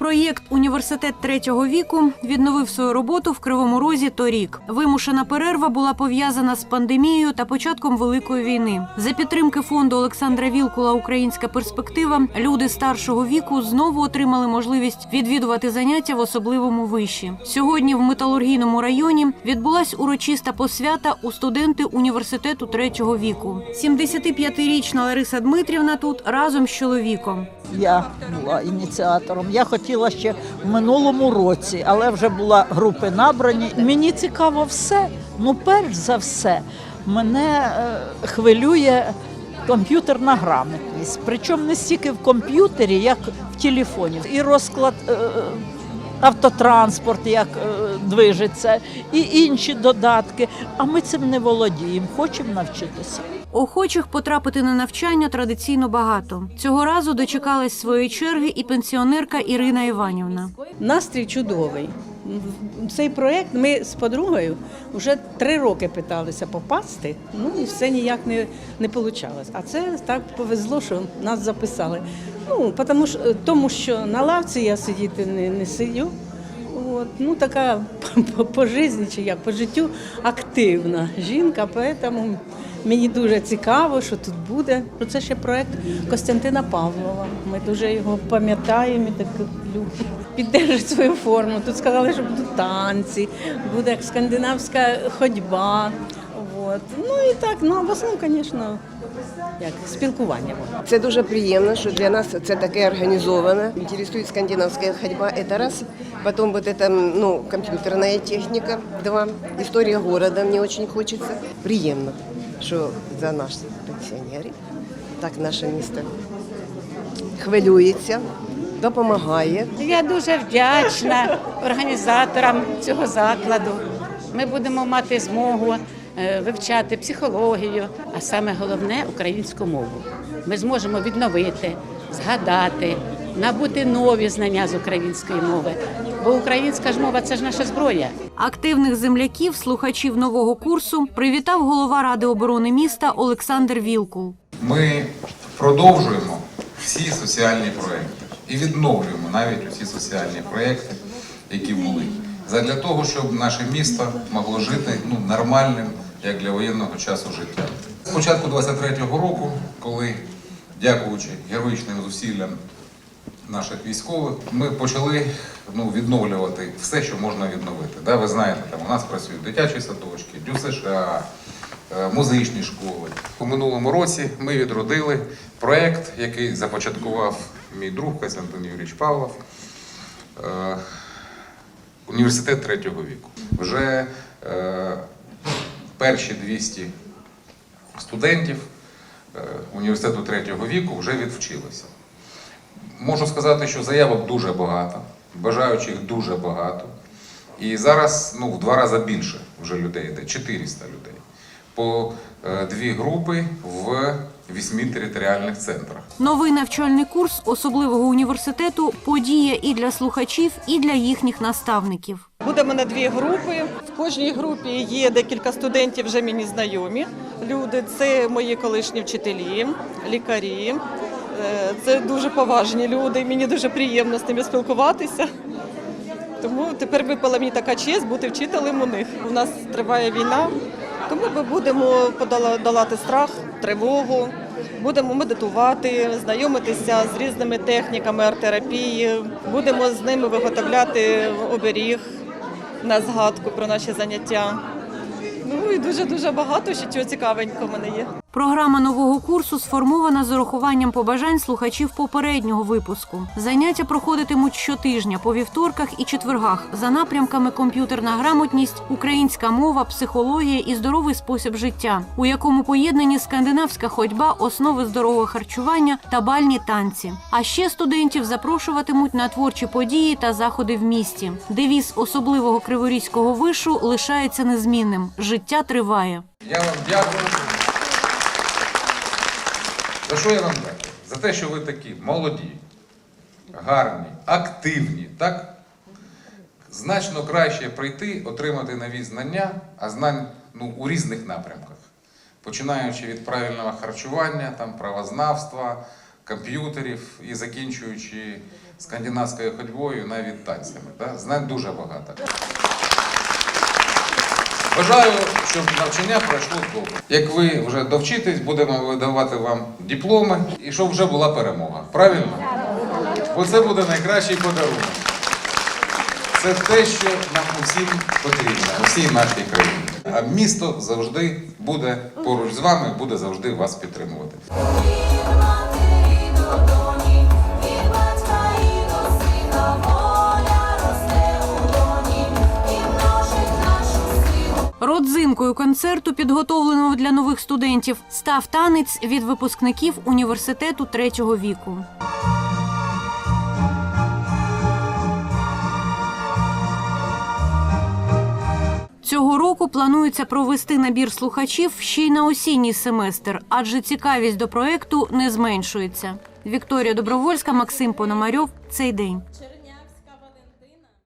Проєкт Університет третього віку відновив свою роботу в Кривому Розі торік. Вимушена перерва була пов'язана з пандемією та початком великої війни. За підтримки фонду Олександра Вілкула Українська перспектива люди старшого віку знову отримали можливість відвідувати заняття в особливому виші. Сьогодні в металургійному районі відбулась урочиста посвята у студенти університету третього віку. 75-річна Лариса Дмитрівна тут разом з чоловіком. Я була ініціатором. Я хотіла ще в минулому році, але вже була групи набрані. Мені цікаво все. Ну, перш за все, мене е, хвилює комп'ютерна грамотність. Причому не стільки в комп'ютері, як в телефоні. І розклад. Автотранспорт, як е, движеться, і інші додатки. А ми цим не володіємо, хочемо навчитися. Охочих потрапити на навчання традиційно багато. Цього разу дочекалась своєї черги і пенсіонерка Ірина Іванівна. Настрій чудовий. Цей проєкт ми з подругою вже три роки питалися попасти, ну і все ніяк не, не вийшло. А це так повезло, що нас записали. Ну, тому що, тому що на лавці я сидіти не, не сидю. От, ну, така по, по житті, чи як по життю активна жінка, тому мені дуже цікаво, що тут буде. Ну, Це ще проєкт Костянтина Павлова. Ми дуже його пам'ятаємо і так любимо. Піддержать свою форму. Тут сказали, що будуть танці, буде скандинавська ходьба. От. Ну і так, ну в основному, звісно, як спілкування. Це дуже приємно, що для нас це таке організовано. Інтересує скандинавська ходьба, це раз. Потом вот это, ну, компьютерная техника, два. Історія города мне очень хочется. Приємно, що за нас пенсіонерів так наше місто хвилюється, допомагає. Я дуже вдячна організаторам цього закладу. Ми будемо мати змогу вивчати психологію, а саме головне українську мову. Ми зможемо відновити, згадати, набути нові знання з української мови. Бо українська ж мова це ж наша зброя. Активних земляків, слухачів нового курсу привітав голова ради оборони міста Олександр Вілкул. Ми продовжуємо всі соціальні проекти і відновлюємо навіть усі соціальні проекти, які були, задля того, щоб наше місто могло жити ну, нормальним, як для воєнного часу життя. З початку 23-го року, коли, дякуючи героїчним зусиллям наших військових, ми почали ну, відновлювати все, що можна відновити. Да, ви знаєте, там у нас працюють дитячі садочки, ДЮСШ, е, музичні школи. У минулому році ми відродили проєкт, який започаткував мій друг Костянтин Юрійович Павлов. Університет третього віку. Вже е, перші 200 студентів е, університету третього віку вже відвчилися. Можу сказати, що заявок дуже багато, бажаючих дуже багато. І зараз ну, в два рази більше вже людей йде, 400 людей. По е, дві групи в вісьми територіальних центрах. Новий навчальний курс особливого університету подія і для слухачів, і для їхніх наставників. Будемо на дві групи. В кожній групі є декілька студентів, вже мені знайомі люди. Це мої колишні вчителі, лікарі. Е, Це дуже поважні люди. Мені дуже приємно з ними спілкуватися. Тому тепер випала мені така честь бути вчителем у них. У нас триває війна, тому ми будемо подолати страх, тривогу, будемо медитувати, знайомитися з різними техніками арт-терапії, будемо з ними виготовляти оберіг на згадку про наші заняття. Ну і дуже дуже багато ще чого цікавенького в мене є. Програма нового курсу сформована з урахуванням побажань слухачів попереднього випуску. Заняття проходитимуть щотижня по вівторках і четвергах за напрямками комп'ютерна грамотність, українська мова, психологія і здоровий спосіб життя, у якому поєднані скандинавська ходьба, основи здорового харчування та бальні танці. А ще студентів запрошуватимуть на творчі події та заходи в місті. Девіз особливого криворізького вишу лишається незмінним. Життя триває. Я вам дякую. За що я вам дякую? За те, що ви такі молоді, гарні, активні, так? Значно краще прийти, отримати нові знання, а знань ну, у різних напрямках. Починаючи від правильного харчування, там, правознавства, комп'ютерів і закінчуючи скандинавською ходьбою, навіть танцями. Да? Знань дуже багато. Бажаю, щоб навчання пройшло добре. Як ви вже довчитесь, будемо видавати вам дипломи і щоб вже була перемога. Правильно? Бо це буде найкращий подарунок. Це те, що нам усім потрібно, усій нашій країні. А місто завжди буде поруч з вами, буде завжди вас підтримувати. Родзинкою концерту, підготовленого для нових студентів, став танець від випускників університету третього віку. Цього року планується провести набір слухачів ще й на осінній семестр, адже цікавість до проекту не зменшується. Вікторія Добровольська, Максим Пономарьов. Цей день.